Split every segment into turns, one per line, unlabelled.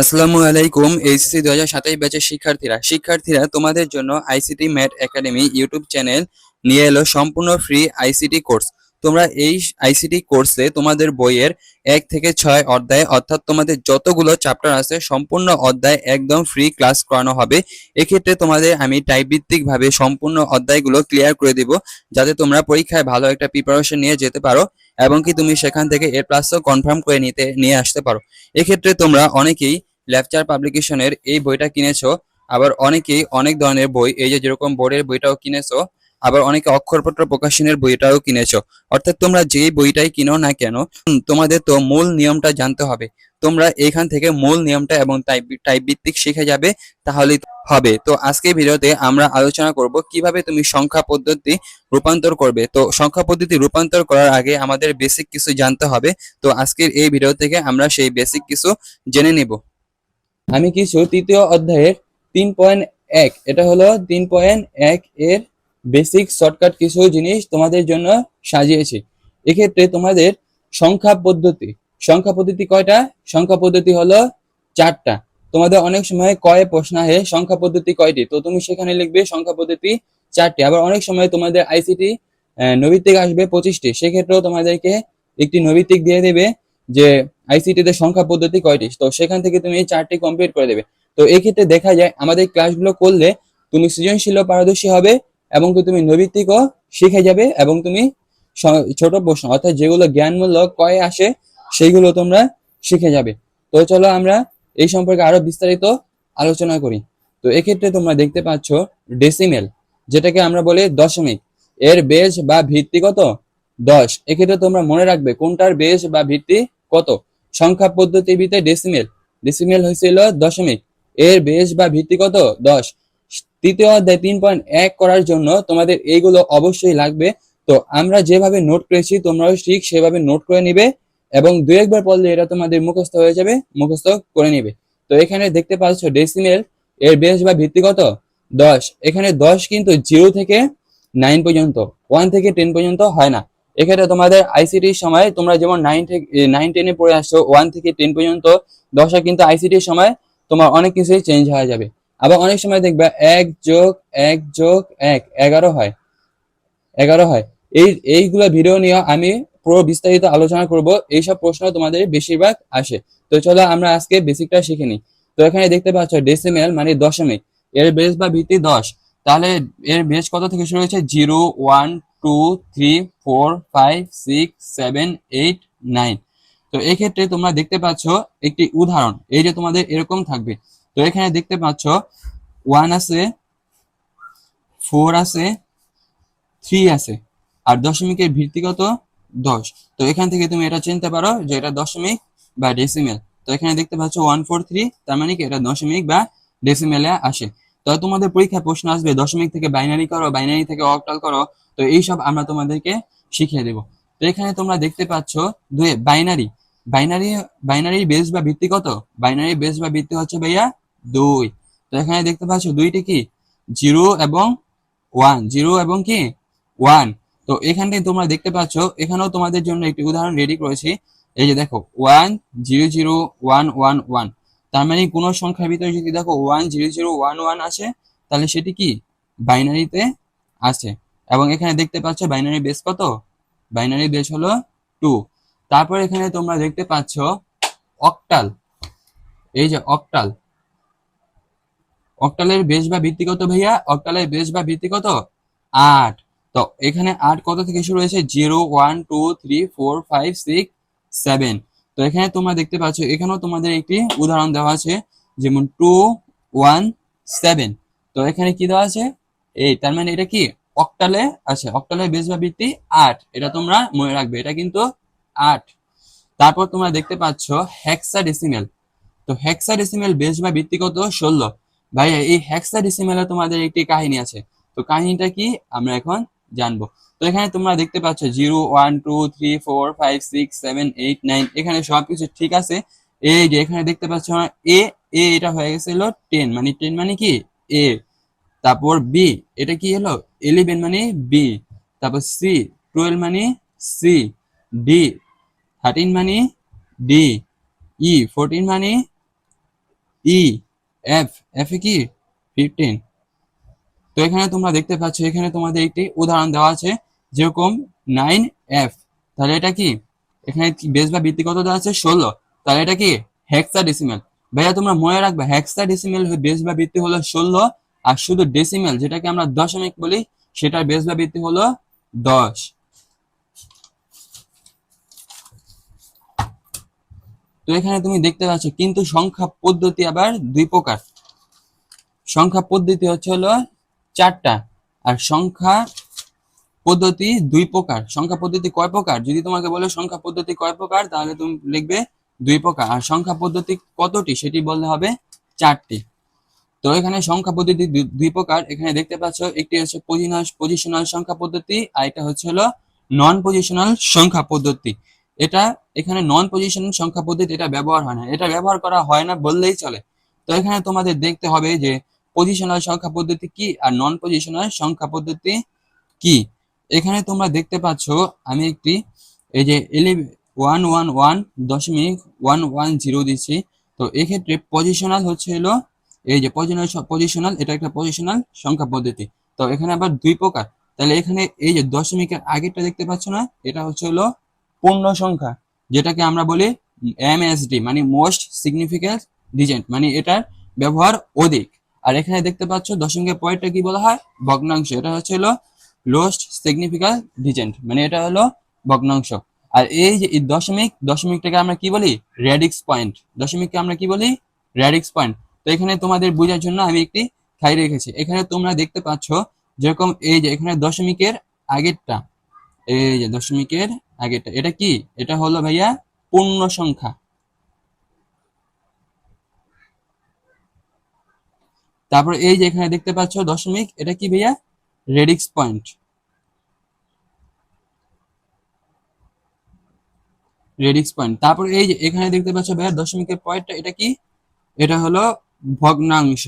আসসালামু আলাইকুম, এইচএসসি দু হাজার সাতাশ ব্যাচের শিক্ষার্থীরা। শিক্ষার্থীরা, তোমাদের জন্য ICT mat academy YouTube channel নিয়ে এলো সম্পূর্ণ ফ্রি আইসিটি কোর্স। তোমরা এই আইসিটি কোর্সে তোমাদের বইয়ের এক থেকে ছয় অধ্যায়, অর্থাৎ তোমাদের যতগুলো চ্যাপ্টার আছে, সম্পূর্ণ অধ্যায় একদম ফ্রি ক্লাস করানো হবে। এক্ষেত্রে তোমাদের আমি টাইপ ভিত্তিক ভাবে সম্পূর্ণ অধ্যায়গুলো ক্লিয়ার করে দিব, যাতে তোমরা পরীক্ষায় ভালো একটা প্রিপারেশন নিয়ে যেতে পারো, এবং কি তুমি সেখান থেকে এর প্লাসও কনফার্ম করে নিতে, নিয়ে আসতে পারো। এক্ষেত্রে তোমরা অনেকেই লেকচার পাবলিকেশনের এই বইটা কিনেছো, আবার অনেকেই অনেক ধরনের বই, এই যে যেরকম বোর্ডের বইটাও কিনেছো, আবার অনেকে অক্ষরপত্র প্রকাশনের বইটাও কিনেছো। অর্থাৎ তোমরা যেই বইটাই কিনো না কেন তোমাদের তো মূল নিয়মটা জানতে হবে। তোমরা এখান থেকে মূল নিয়মটা এবং টাইপ টাইপ ভিত্তিক শিখে যাবে, তাহলেই হবে। তো আজকের ভিডিওতে আমরা আলোচনা করব কীভাবে তুমি সংখ্যা পদ্ধতি রূপান্তর করবে। তো সংখ্যা পদ্ধতি রূপান্তর করার আগে আমাদের বেসিক কিছু জানতে হবে। তো আজকের এই ভিডিও থেকে আমরা সেই বেসিক কিছু জেনে নিব। আমি কিছু তৃতীয় অধ্যায়ের তিন পয়েন্ট এক, এটা হলো তিন পয়েন্ট এক এর বেসিক শর্টকাট কিছু জিনিস তোমাদের জন্য সাজিয়েছি। এক্ষেত্রে তোমাদের সংখ্যা পদ্ধতি সংখ্যা পদ্ধতি কয়টা? সংখ্যা পদ্ধতি হলো চারটা। তোমাদের অনেক সময় কয়ে প্রশ্ন আসে, সংখ্যা পদ্ধতি কয়টি? তো তুমি সেখানে লিখবে সংখ্যা পদ্ধতি চারটি। আবার অনেক সময় তোমাদের আইসিটি নৈবিত্তিক আসবে পঁচিশটি। সেক্ষেত্রেও তোমাদেরকে একটি নৈবিত্তিক দিয়ে দেবে যে আইসিটি তে সংখ্যা পদ্ধতি কয়টি? তো সেখান থেকে তুমি এই চারটি কমপ্লিট করে দেবে। তো এই ক্ষেত্রে দেখা যায়, আমাদের ক্লাসগুলো করলে তুমি সৃজনশীল পারদর্শী হবে এবং তুমি নৈবিত্তিকও শিখে যাবে এবং তুমি ছোট প্রশ্ন, অর্থাৎ যেগুলো জ্ঞানমূলক কয়ে আসে, সেইগুলো তোমরা শিখে যাবে। তো চলো আমরা এই সম্পর্কে আরও বিস্তারিত আলোচনা করি। তো এক্ষেত্রে তোমরা দেখতে পাচ্ছ ডেসিমেল যেটাকে আমরা বলি দশমিক। এর বেজ বা ভিত্তি কত? দশ। এক্ষেত্রে তোমরা মনে রাখবে কোনটার বেজ বা ভিত্তি কত? সংখ্যা পদ্ধতির ভিতরে ডেসিমেল ডেসিমেল হয়েছিল দশমিক। এর বেজ বা ভিত্তি কত? দশ। তৃতীয় অধ্যায় তিন পয়েন্ট এক করার জন্য তোমাদের এইগুলো অবশ্যই লাগবে। তো আমরা যেভাবে নোট করেছি, তোমরাও ঠিক সেভাবে নোট করে নিবে এবং দু একবার পড়লে এটা তোমাদের মুখস্থ হয়ে যাবে, মুখস্থ করে নিবে। তো এখানে দেখতে পাচ্ছ ডেসিমেল এর বেস বা ভিত্তি কত? দশ। এখানে দশ কিন্তু জিরো থেকে নাইন পর্যন্ত ওয়ান থেকে টেন পর্যন্ত হয় না। এক্ষেত্রে তোমাদের আইসিটির সময় তোমরা যেমন নাইন থেকে নাইন টেনে পড়ে আসছো ওয়ান থেকে টেন পর্যন্ত, দশা কিন্তু আইসিটির সময় তোমার অনেক কিছুই চেঞ্জ হয়ে যাবে। আবার অনেক সময় দেখবে এক যোগ এক যোগ, এক, এগারো হয়। এগারো হয়। এই, এইগুলো ভিডিও নিয়ে আমি পুরো বিস্তারিত আলোচনা করব। এইসব প্রশ্ন তোমাদের বেশিরভাগ আসে। তো চলো আমরা আজকে বেসিকটা শিখে নিই। তো এখানে দেখতে পাচ্ছ ডেসিমেল মানে দশমিক। এর বেস বা ভিত্তি দশ। তাহলে এর বেস কত থেকে শুরু হয়েছে? Zero one two three four five six seven eight nine তো এই ক্ষেত্রে তোমরা দেখতে পাচ্ছ একটি উদাহরণ। এই যে তোমাদের এরকম থাকবে। তো এখানে দেখতে পাচ্ছ ওয়ান আছে ফোর আছে থ্রি আছে। আর দশমিকের ভিত্তিগত দশ। তো এখান থেকে তুমি এটা চিনতে পারো যে এটা দশমিক বা ডেসিমেল তো এখানে দেখতে পাচ্ছ ওয়ান ফোর থ্রি তার মানে কি? এটা দশমিক বা ডেসিমেলে আসে। তো তোমাদের পরীক্ষায় প্রশ্ন আসবে, দশমিক থেকে বাইনারি করো বাইনারি থেকে অক্টাল করো, তো এইসব আমরা তোমাদেরকে শিখিয়ে দেব। তো এখানে তোমরা দেখতে পাচ্ছ দুয়ে বাইনারি বাইনারি বাইনারি বেস বা ভিত্তি কত? বাইনারি বেস বা ভিত্তি হচ্ছে ভাইয়া দুই। তো এখানে দেখতে পাচ্ছ দুইটি কি? জিরো এবং ওয়ান জিরো এবং কি? ওয়ান তো এখানে তোমরা দেখতে পাচ্ছ, এখানেও তোমাদের জন্য একটি উদাহরণ রেডি করেছি। এই যে দেখো one zero zero one one one তার মানে কোনো সংখ্যার ভিতরে যদি দেখো one zero zero one one আছে, তাহলে সেটি কি? বাইনারিতে আছে। এবং এখানে দেখতে পাচ্ছ বাইনারি বেস কত? বাইনারি বেস হলো টু তারপর এখানে তোমরা দেখতে পাচ্ছ অক্টাল এই যে অক্টাল অক্টালের বেস বা ভিত্তি কত ভাইয়া? অক্টালের বেস বা ভিত্তি কত? আট। তো এখানে আট কত থেকে শুরু হয়েছে? Zero one two three four five six seven তো এখানে তোমরা দেখতে পাচ্ছ, এখানেও তোমাদের একটি উদাহরণ দেওয়া আছে, যেমন টু ওয়ান সেভেন তো এখানে কি দেওয়া আছে? এই, তার মানে এটা কি? অক্টালে আছে অক্টালের বেস বা ভিত্তি আট। এটা তোমরা মনে রাখবে, এটা কিন্তু আট। তারপর তোমরা দেখতে পাচ্ছ হেক্সা ডেসিমেল তো হেক্সা ডেসিমেল বেস বা ভিত্তি কত? ষোলো। ভাইয়া, এই হেক্সা ডেসিমেলে তোমাদের একটি কাহিনী আছে। তো কাহিনীটা কি? আমরা এখন জানব। তো এখানে তোমরা দেখতে পাচ্ছ zero, one, two, three, four, five, six, seven, eight, nine, এখানে সবকিছু ঠিক আছে। এই যে এখানে দেখতে পাচ্ছ এ এ এটা হয়ে গেছে গেছিল টেন মানে টেন মানে কি? এ। তারপর বি, এটা কি হলো? ইলেভেন মানে বি। তারপর সি, টুয়েলভ মানে সি। ডি, থার্টিন মানে ডি। ই, ফোরটিন মানে ই। এফ এফ কি? ফিফটিন। তো এখানে তোমরা দেখতে পাচ্ছ, এখানে তোমাদের একটি উদাহরণ দেওয়া আছে, যেরকম নাইন এফ তাহলে এটা কি? এখানে বেস বা বৃত্তি কত দেওয়া আছে? ষোলো। তাহলে এটা কি? হেক্সা ডেসিমেল ভাইয়া, তোমরা মনে রাখবে হেক্সা ডেসিমেল বেস বা বৃত্তি হলো ষোলো, আর শুধু ডেসিমেল যেটাকে আমরা দশমিক বলি, সেটার বেস বা বৃত্তি হলো দশ। তো এখানে তুমি দেখতে পাচ্ছ, কিন্তু সংখ্যা পদ্ধতি আবার দুই প্রকার। সংখ্যা পদ্ধতি হচ্ছে হলো চারটা। আর সংখ্যা পদ্ধতি দুই প্রকার। সংখ্যা পদ্ধতি কয় প্রকার? যদি তোমাকে বলে সংখ্যা পদ্ধতি কয় প্রকার, তাহলে তুমি লিখবে দুই প্রকার। আর সংখ্যা পদ্ধতি কতটি, সেটি বললে হবে চারটি। তো এখানে সংখ্যা পদ্ধতি দুই প্রকার। এখানে দেখতে পাচ্ছ, একটি হচ্ছে পজিশনাল সংখ্যা পদ্ধতি, আর এটা হচ্ছে হলো নন পজিশনাল সংখ্যা পদ্ধতি। এটা এখানে নন পজিশনাল সংখ্যা পদ্ধতি, এটা ব্যবহার হয় না। এটা ব্যবহার করা হয় না বললেই চলে। তো এখানে তোমাদের দেখতে হবে যে পজিশনাল সংখ্যা পদ্ধতি কি আর নন পজিশনাল সংখ্যা পদ্ধতি কি? এখানে তোমরা দেখতে পাচ্ছ, আমি একটি এই যে ওয়ান ওয়ান ওয়ান দশমিক ওয়ান ওয়ান জিরো দিচ্ছি। তো এক্ষেত্রে পজিশনাল হচ্ছে হলো, এই যে পজিশনাল পজিশনাল এটা একটা পজিশনাল সংখ্যা পদ্ধতি। তো এখানে আবার দুই প্রকার। তাহলে এখানে এই যে দশমিকের আগেরটা দেখতে পাচ্ছ না, এটা হচ্ছে হলো পূর্ণ সংখ্যা, যেটাকে আমরা বলি এমএসডি মানে মোস্ট সিগনিফিক্যান্ট ডিজেন্ট মানে এটার ব্যবহার অধিক। আর এখানে দেখতে পাচ্ছ দশমিকের পরেরটা কি বলা হয়? ভগ্নাংশ। এটা হচ্ছে হলো লোস্ট সিগনিফিক্যান্ট ডিজেন্ট মানে এটা হলো ভগ্নাংশ। আর এই যে দশমিক, দশমিকটাকে আমরা কি বলি? রেডিক্স পয়েন্ট দশমিককে আমরা কি বলি? রেডিক্স পয়েন্ট তো এখানে তোমাদের বোঝার জন্য আমি একটি খাই রেখেছি। এখানে তোমরা দেখতে পাচ্ছ যেরকম এই যে এখানে দশমিকের আগেরটা, এই যে দশমিকের আগেরটা, এটা কি? এটা হলো ভাইয়া পূর্ণ সংখ্যা তারপর এই যে এখানে দেখতে পাচ্ছ দশমিক, এটা কি ভাইয়া? Radix point. Radix point. তারপর এই যে এখানে দেখতে পাচ্ছ ভাইয়া দশমিকের পয়েন্টটা, এটা কি? এটা হলো ভগ্নাংশ।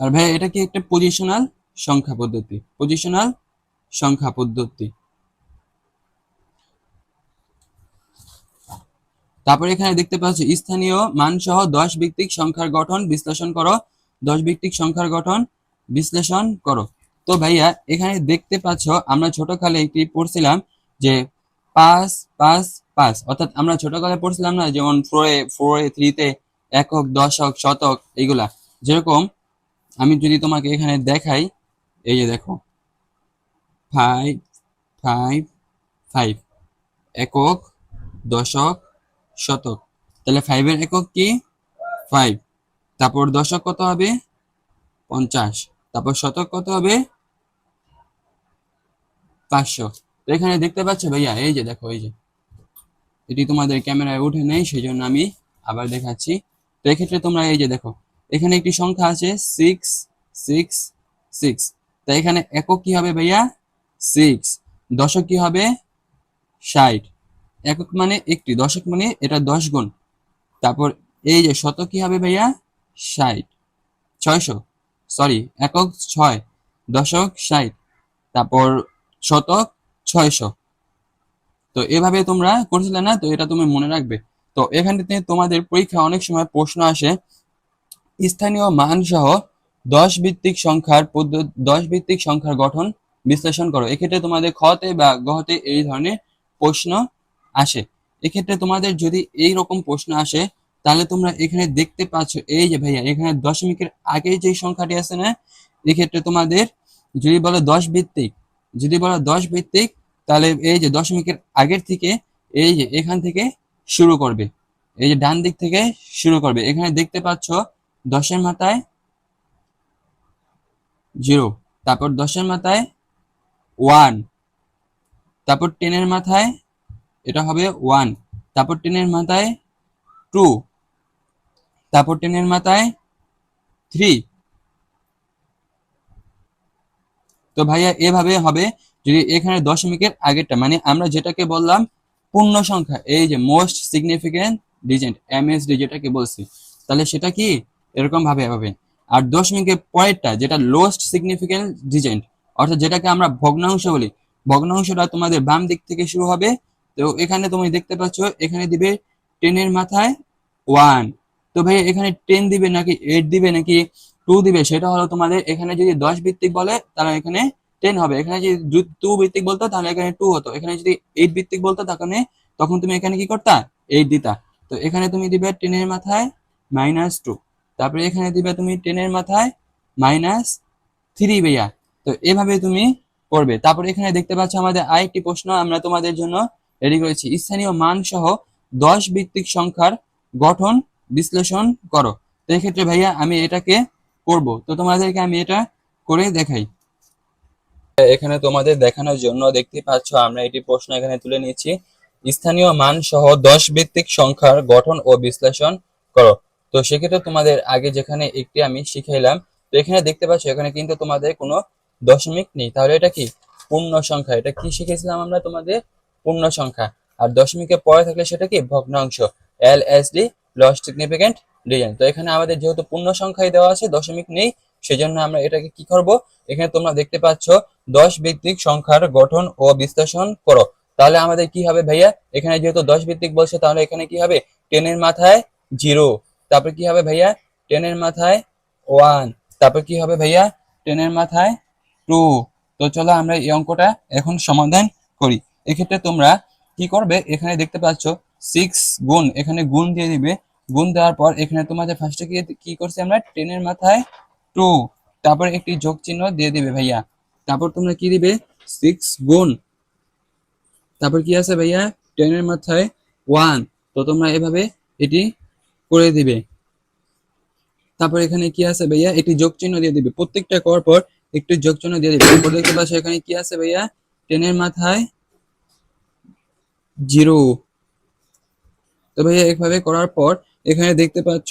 আর ভাইয়া এটা কি একটা পজিশনাল সংখ্যা পদ্ধতি? পজিশনাল সংখ্যা পদ্ধতি। তারপর এখানে দেখতে পাচ্ছ, স্থানীয় মান সহ দশ ভিত্তিক সংখ্যার গঠন বিশ্লেষণ করো। দশ ভিত্তিক সংখ্যার গঠন বিশ্লেষণ করো। তো ভাইয়া, এখানে দেখতে পাচ্ছ, আমরা ছোটকালে একটি পড়ছিলাম যে পাঁচ পাঁচ পাঁচ। অর্থাৎ আমরা ছোটকালে পড়ছিলাম না, যেমন ফোরে ফোরে থ্রিতে একক, দশক, শতক, এইগুলা। যেরকম আমি যদি তোমাকে এখানে দেখাই, এই যে দেখো ফাইভ ফাইভ ফাইভ একক, দশক শতক। তাহলে ফাইভের একক কি? ফাইভ তারপর দশক কত হবে? পঞ্চাশ। তারপর শতক কত হবে? পাঁচশো। এখানে দেখতে পাচ্ছ ভাইয়া, এই যে দেখো, এই যে। এটি তোমাদের ক্যামেরায় উঠে নেই সেই জন্য আমি আবার দেখাচ্ছি। তো এক্ষেত্রে তোমরা এই যে দেখো, এখানে একটি সংখ্যা আছে সিক্স সিক্স সিক্স তাই এখানে একক কি হবে ভাইয়া? সিক্স দশক কি হবে? ষাট। একক মানে একটি, দশক মানে এটা দশ গুণ। তারপর এই যে শতক কি হবে ভাইয়া? ষাট। ছয়শো। সরি একক ছয়, দশক ষাট। তারপর শতক ছয়শো। তো এভাবে তোমরা করছিলে না, তো এটা তুমি মনে রাখবে। তো এখানে তোমাদের পরীক্ষা অনেক সময় প্রশ্ন আসে। স্থানীয় মান সহ দশ ভিত্তিক সংখ্যার পদ্ধতি দশ ভিত্তিক সংখ্যার গঠন বিশ্লেষণ করো। এক্ষেত্রে তোমাদের খতে বা গহতে এই ধরনের প্রশ্ন আসে। এক্ষেত্রে তোমাদের যদি এই রকম প্রশ্ন আসে, তাহলে তোমরা এখানে দেখতে পাচ্ছ, এই যে ভাইয়া, এখানে দশমিকের আগে যে সংখ্যাটি আছে না, এক্ষেত্রে তোমাদের যদি বলো দশ ভিত্তিক, যদি বলো দশ ভিত্তিক, তাহলে এই যে দশমিকের আগের থেকে এই যে এখান থেকে শুরু করবে। এই যে ডান দিক থেকে শুরু করবে। এখানে দেখতে পাচ্ছ দশের মাথায় জিরো, তারপর দশের মাথায় ওয়ান, তারপর টেনের মাথায় এটা হবে ওয়ান তারপর টেনের মাথায় টু তারপর টেনের মাথায় থ্রি তো ভাইয়া, এভাবে হবে যদি এখানে দশমিকের আগেরটা মানে আমরা যেটাকে বললাম পূর্ণ সংখ্যা, এই যে মোস্ট সিগনিফিকেন্ট ডিজেন্ট এমএসডি যেটাকে বলছি, তাহলে সেটা কি? এরকম ভাবে হবে। আর দশমিকের পরেরটা, যেটা লোস্ট সিগনিফিকেন্ট ডিজেন্ট অর্থাৎ যেটাকে আমরা ভগ্নাংশ বলি, ভগ্নাংশটা তোমাদের বাম দিক থেকে শুরু হবে তো এখানে তুমি দেখতে পাচ্ছ, এখানে দিবে টেনের মাথায় ওয়ান তো ভাই, এখানে টেন দিবে নাকি এইট দিবে নাকি টু দিবে, সেটা হলো তোমাদের এখানে যদি দশ ভিত্তিক বলে, তাহলে এখানে টেন হবে। এখানে যদি টু ভিত্তিক বলতো, তাহলে এখানে টু হতো। এখানে যদি এইট ভিত্তিক বলতো তখন তখন তুমি এখানে কি করতা? এইট দিতা। তো এখানে তুমি দিবে টেনের মাথায় মাইনাস টু তারপরে এখানে দিবে তুমি টেনের মাথায় মাইনাস থ্রি ভাইয়া। তো এভাবে তুমি করবে। তারপরে এখানে দেখতে পাচ্ছ আমাদের আরেকটি প্রশ্ন, আমরা তোমাদের জন্য রেডি করেছি। স্থানীয় মান সহ দশ ভিত্তিক সংখ্যার গঠন, বিশ্লেষণ করো। তো এক্ষেত্রে ভাইয়া আমি এটাকে করব। তো তোমাদেরকে আমি এটা করে দেখাই। এখানে তোমাদের দেখানোর জন্য দেখতে পাচ্ছ, আমরা এটি প্রশ্ন এখানে তুলে নিয়েছি। স্থানীয় মান সহ দশ ভিত্তিক সংখ্যার গঠন ও বিশ্লেষণ করো। তো সেক্ষেত্রে তোমাদের আগে যেখানে একটি আমি শিখাইলাম, তো এখানে দেখতে পাচ্ছ, এখানে কিন্তু তোমাদের কোনো দশমিক নেই। তাহলে এটা কি? পূর্ণ সংখ্যা। এটা কি শিখেছিলাম আমরা তোমাদের? পূর্ণ সংখ্যা। আর দশমিকের পরে থাকলে সেটা কি? ভগ্নাংশ। L S D loss significant design তো এখানে আমাদের যেহেতু পূর্ণ সংখ্যায় দেওয়া আছে, দশমিক নেই, সেজন্য আমরা এটাকে কি করব? এখানে তোমরা দেখতে পাচ্ছ, দশ ভিত্তিক সংখ্যার গঠন ও বিশ্লেষণ করো। তাহলে আমাদের কি হবে ভাইয়া? এখানে যেহেতু দশ ভিত্তিক বলছে, তাহলে এখানে কি হবে? টেনের মাথায় জিরো তারপর কি হবে ভাইয়া? টেনের মাথায় ওয়ান তারপর কি হবে ভাইয়া? টেনের মাথায় টু তো চলো আমরা এই অঙ্কটা এখন সমাধান করি। এক্ষেত্রে তোমরা কি করবে? এখানে দেখতে পাচ্ছ সিক্স গুণ। এখানে গুণ দিয়ে দিবে। গুণ দেওয়ার পর এখানে তোমাদের ফার্স্টে কি কি করছি আমরা? টেনের মাথায় টু তারপর একটি যোগ চিহ্ন দিয়ে দিবে ভাইয়া। তারপর তোমরা কি দিবে? সিক্স গুণ। তারপর কি আছে ভাইয়া? টেনের মাথায় ওয়ান তো তোমরা এভাবে এটি করে দিবে। তারপর এখানে কি আছে ভাইয়া? একটি যোগ চিহ্ন দিয়ে দিবে। প্রত্যেকটা করার পর একটি যোগ চিহ্ন দিয়ে দিবে। দেখতে পাচ্ছ এখানে কি আছে ভাইয়া? টেনের মাথায় জিরো। তো ভাইয়া এভাবে করার পর এখানে দেখতে পাচ্ছ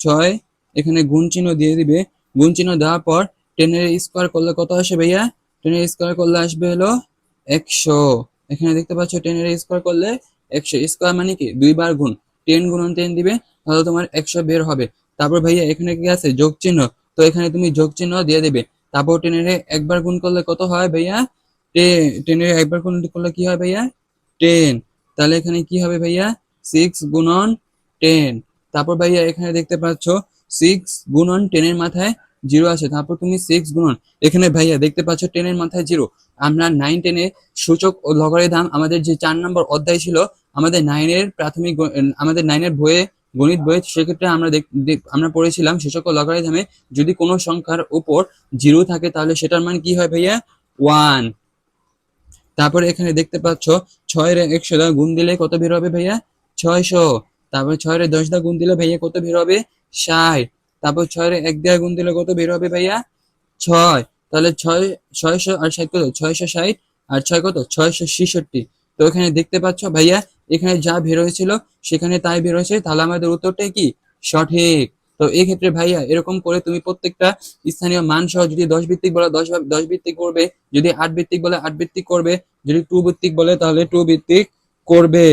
ছয়, এখানে গুণ চিহ্ন দিয়ে দিবে। গুণ চিহ্ন দেওয়ার পর টেনের স্কোয়ার করলে কত আসে ভাইয়া? টেনের স্কোয়ার করলে আসবে হলো একশো। এখানে দেখতে পাচ্ছ টেনের স্কোয়ার করলে একশো। স্কোয়ার মানে কি? দুইবার গুণ। টেন গুণন টেন দিবে, তাহলে তোমার একশো বের হবে। তারপর ভাইয়া এখানে কি আছে? যোগ চিহ্ন। তো এখানে তুমি যোগ চিহ্ন দিয়ে দেবে। তারপর টেনের একবার গুণ করলে কত হয় ভাইয়া? টেনের একবার গুণ করলে কি হয় ভাইয়া? টেন তাহলে এখানে কি হবে ভাইয়া? সিক্স গুণন টেন তারপর ভাইয়া এখানে দেখতে পাচ্ছ সিক্স গুণন টেনের মাথায় জিরো আছে তারপর তুমি সিক্স গুণন। এখানে ভাইয়া দেখতে পাচ্ছ টেনের মাথায় জিরো আমরা নাইন টেনে সূচক ও লগারিদম দাম আমাদের যে চার নম্বর অধ্যায় ছিল, আমাদের নাইনের প্রাথমিক আমাদের নাইনের বইয়ে, গণিত বইয়ে, সেক্ষেত্রে আমরা আমরা পড়েছিলাম সূচক ও লগারিদমে যদি কোনো সংখ্যার উপর জিরো থাকে, তাহলে সেটার মান কি হয় ভাইয়া? ওয়ান তারপরে এখানে দেখতে পাচ্ছ ছয়ের একশো দা গুণ দিলে কত বের হবে ভাইয়া? ছয়শো। তারপর ছয়ের দশ দা গুণ দিলে ভাইয়া কত বের হবে? ষাট। তারপর ছয়ের এক দেয়া গুণ দিলে কত বের হবে ভাইয়া? ছয়। তাহলে ছয়, ছয়শো আর ষাট কত? ছয়শো ষাট। আর ছয় কত? ছয়শো ছেষট্টি। তো এখানে দেখতে পাচ্ছ ভাইয়া, এখানে যা বের হয়েছিল, সেখানে তাই বের হয়েছে। তাহলে আমাদের উত্তরটাই কি? সঠিক। তো এই ক্ষেত্রে ভাইয়া, এরকম করে তুমি প্রত্যেকটা স্থানীয় মান সহ যদি দশ ভিত্তিক বলে, দশ দশ ভিত্তিক করবে, যদি আট ভিত্তিক বলে, আট ভিত্তিক করবে, যদি টু ভিত্তিক বলে, তাহলে টু ভিত্তিক করবে।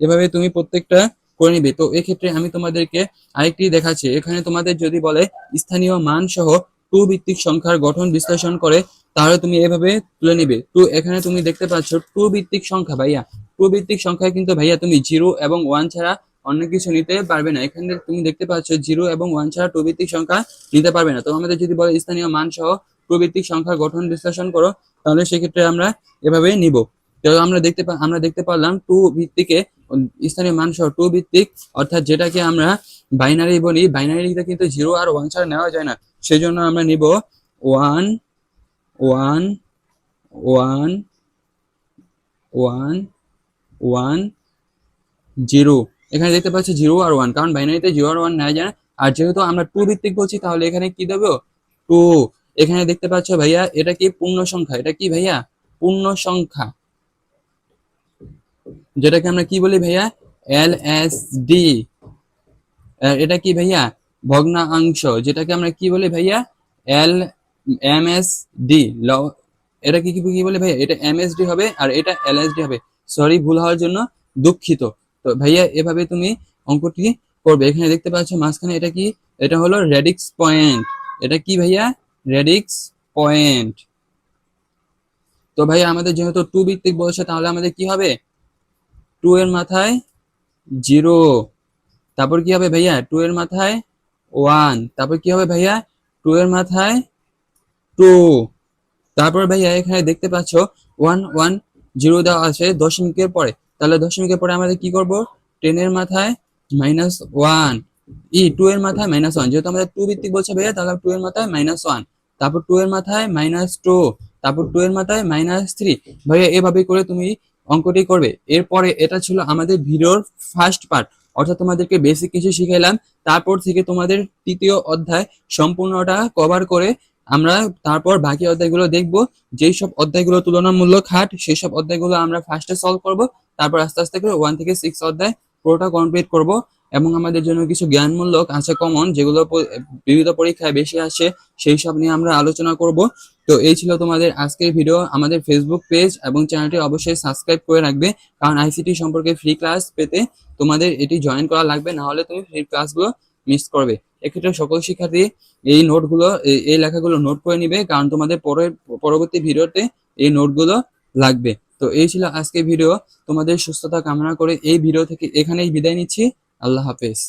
এভাবে তুমি প্রত্যেকটা করে নিবে। তো এক্ষেত্রে আমি তোমাদেরকে আরেকটি দেখাচ্ছি। এখানে তোমাদের যদি বলে স্থানীয় মান সহ টু ভিত্তিক সংখ্যার গঠন বিশ্লেষণ করে, তাহলে তুমি এভাবে তুলে নিবে। টু এখানে তুমি দেখতে পাচ্ছ টু ভিত্তিক সংখ্যা, ভাইয়া। টু ভিত্তিক সংখ্যায় কিন্তু ভাইয়া তুমি জিরো এবং ওয়ান ছাড়া অন্য কিছু নিতে পারবে না। এখানে তুমি দেখতে পাচ্ছ জিরো এবং ওয়ান ছাড়া টু ভিত্তিক সংখ্যা নিতে পারবে না। তো আমাদের যদি বলে স্থানীয় মান সহ টু ভিত্তিক সংখ্যার গঠন বিশ্লেষণ করো, তাহলে সেক্ষেত্রে আমরা এভাবে নিব। তো আমরা দেখতে আমরা দেখতে পারলাম টু ভিত্তিকে, স্থানীয় মান সহ টু ভিত্তিক, অর্থাৎ যেটাকে আমরা বাইনারি বলি, বাইনারিতে কিন্তু জিরো আর ওয়ান ছাড়া নেওয়া যায় না। সেই জন্য আমরা নিব one one one one one, zero. এখানে দেখতে পাচ্ছি জিরো আর ওয়ান কারণ বাইনারিতে জিরো আর ওয়ান নেওয়া যায় না আর যেহেতু আমরা টু ভিত্তিক বলছি, তাহলে এখানে কি দেবো? টু এখানে দেখতে পাচ্ছ ভাইয়া, এটা কি পূর্ণ সংখ্যা? এটা কি ভাইয়া? পূর্ণ সংখ্যা। যেটাকে আমরা কি বলি ভাইয়া? এল এস ডি এটা কি ভাইয়া? ভগ্নাংশ। যেটাকে আমরা কি বলি ভাইয়া? এল এম এস ডি এটা কি কি কি বলে ভাইয়া? এটা এম এস ডি হবে আর এটা এল এস ডি হবে। সরি ভুল হওয়ার জন্য দুঃখিত। তো ভাইয়া, এভাবে তুমি অঙ্কটি করবে। এখানে দেখতে পাচ্ছ মাঝখানে এটা কি? এটা হলো রেডিক্স পয়েন্ট। এটা কি ভাইয়া? Radix point. তো ভাইয়া, আমাদের যেহেতু টু ভিত্তিক বলছে, তাহলে আমাদের কি হবে? টু এর মাথায় জিরো তারপর কি হবে ভাইয়া? টু এর মাথায় ওয়ান তারপর কি হবে ভাইয়া? টু এর মাথায় টু তারপর ভাইয়া, এখানে দেখতে পাচ্ছ ওয়ান ওয়ান জিরো দেওয়া আছে দশমিকের পরে। তাহলে দশমিকের পরে আমাদের কি করব? টেনের মাথায় মাইনাস ওয়ান ই টু এর মাথায় মাইনাস ওয়ান যেহেতু আমাদের টু ভিত্তিক বলছে ভাইয়া, তাহলে টু এর মাথায় মাইনাস ওয়ান তারপর টু এর মাথায় মাইনাস টু তারপর টু এর মাথায় মাইনাস থ্রি ভাইয়া এভাবে করে তুমি অঙ্কটি করবে। এরপরে এটা ছিল আমাদের ভিডিওর ফার্স্ট পার্ট অর্থাৎ তোমাদেরকে বেসিক কিছু শিখাইলাম। তারপর থেকে তোমাদের তৃতীয় অধ্যায় সম্পূর্ণটা কভার করে আমরা তারপর বাকি অধ্যায়গুলো দেখব। যেই সব অধ্যায়গুলো তুলনামূলক হাট সেই সব অধ্যায়গুলো আমরা ফার্স্টে সলভ করব। তারপর আস্তে আস্তে করে ওয়ান থেকে সিক্স অধ্যায় পুরোটা কমপ্লিট করব। এবং আমাদের জন্য কিছু জ্ঞানমূলক আছে কমন যেগুলো বিবিধ পরীক্ষায় বেশি আসে, সেই সব নিয়ে আমরা আলোচনা করব। তো এই ছিল তোমাদের আজকের ভিডিও আমাদের ফেসবুক পেজ এবং চ্যানেলটি অবশ্যই সাবস্ক্রাইব করে রাখবে, কারণ আইসিটি সম্পর্কে ফ্রি ক্লাস পেতে তোমাদের এটি জয়েন করা লাগবে, না হলে তুমি ফ্রি ক্লাসগুলো মিস করবে। এক্ষেত্রে সকল শিক্ষার্থী এই নোটগুলো এই লেখাগুলো নোট করে নিবে, কারণ তোমাদের পরের, পরবর্তী ভিডিওতে এই নোটগুলো লাগবে। তো এই ছিল আজকে ভিডিও। তোমাদের সুস্থতা কামনা করে এই ভিডিও থেকে এখানেই বিদায় নিচ্ছি। আল্লাহ হাফেজ।